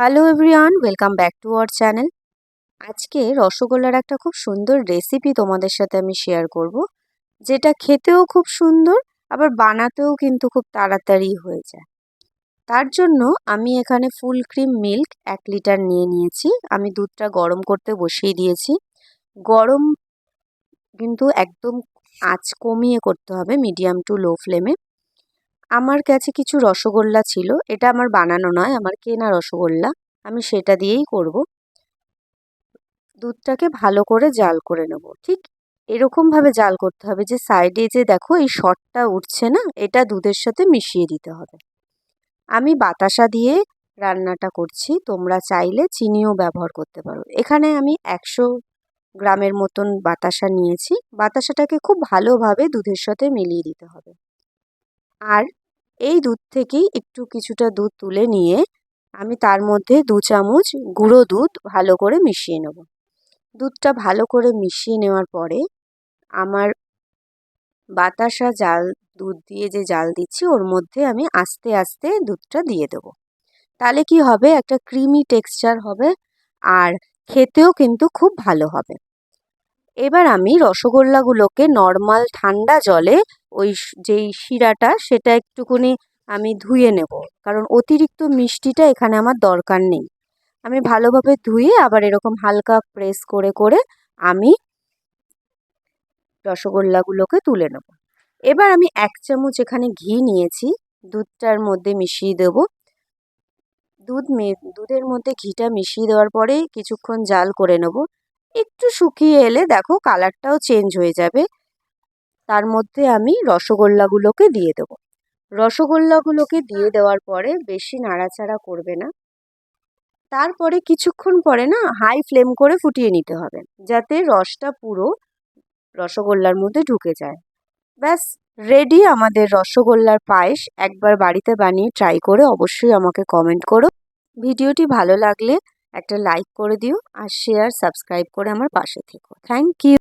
Hello everyone welcome back to our channel আজকে রসগোল্লার একটা খুব সুন্দর রেসিপি তোমাদের সাথে আমি শেয়ার করব, যেটা খেতেও খুব সুন্দর, আবার বানাতেও কিন্তু খুব তাড়াতাড়ি হয়ে যায়। তার জন্য আমি এখানে ফুল ক্রিম মিল্ক এক লিটার নিয়ে নিয়েছি। আমি দুধটা গরম করতে বসিয়ে দিয়েছি। গরম কিন্তু একদম আঁচ কমিয়ে করতে হবে মিডিয়াম টু লো ফ্লেমে আমার কাছে কিছু রসগোল্লা ছিল। এটা আমার বানানো নয়, আমার কেনা রসগোল্লা। আমি সেটা দিয়েই করব। দুধটাকে ভালো করে জাল করে নেব। ঠিক এরকমভাবে জাল করতে হবে যে সাইডে যে দেখো এই শটটা উঠছে না, এটা দুধের সাথে মিশিয়ে দিতে হবে। আমি বাতাসা দিয়ে রান্নাটা করছি। তোমরা চাইলে চিনিও ব্যবহার করতে পারো। এখানে আমি একশো গ্রামের মতন বাতাসা নিয়েছি। বাতাসাটাকে খুব ভালোভাবে দুধের সাথে মিলিয়ে দিতে হবে। আর এই দুধ থেকেই একটু কিছুটা দুধ তুলে নিয়ে আমি তার মধ্যে দু চামচ গুঁড়ো দুধ ভালো করে মিশিয়ে নেব। দুধটা ভালো করে মিশিয়ে নেওয়ার পরে আমার বাতাসা জাল, দুধ দিয়ে যে জাল দিচ্ছি ওর মধ্যে আমি আস্তে আস্তে দুধটা দিয়ে দেব। তাহলে কি হবে? একটা ক্রিমি টেক্সচার হবে আর খেতেও কিন্তু খুব ভালো হবে। এবার আমি রসগোল্লাগুলোকে নর্মাল ঠান্ডা জলে ওই যেই শিরাটা সেটা একটুকুনি আমি ধুয়ে নেব। কারণ অতিরিক্ত মিষ্টিটা এখানে আমার দরকার নেই। আমি ভালোভাবে ধুয়ে আবার এরকম হালকা প্রেস করে করে আমি রসগোল্লাগুলোকে তুলে নেব। এবার আমি এক চামচ এখানে ঘি নিয়েছি, দুধটার মধ্যে মিশিয়ে দেব। দুধ দুধের মধ্যে ঘিটা মিশিয়ে দেওয়ার পরে কিছুক্ষণ জাল করে নেব। একটু শুকিয়ে এলে দেখো কালারটাও চেঞ্জ হয়ে যাবে। তার মধ্যে আমি রসগোল্লাগুলোকে দিয়ে দেবো। রসগোল্লাগুলোকে দিয়ে দেওয়ার পরে বেশি নাড়াচাড়া করবে না। তারপরে কিছুক্ষণ পরে না হাই ফ্লেম করে ফুটিয়ে নিতে হবে, যাতে রসটা পুরো রসগোল্লার মধ্যে ঢুকে যায়। ব্যাস রেডি আমাদের রসগোল্লার পায়েস। একবার বাড়িতে বানিয়ে ট্রাই করে অবশ্যই আমাকে কমেন্ট করো। ভিডিওটি ভালো লাগলে একটা লাইক করে দিও আর শেয়ার সাবস্ক্রাইব করে আমার পাশে থেকো। Thank you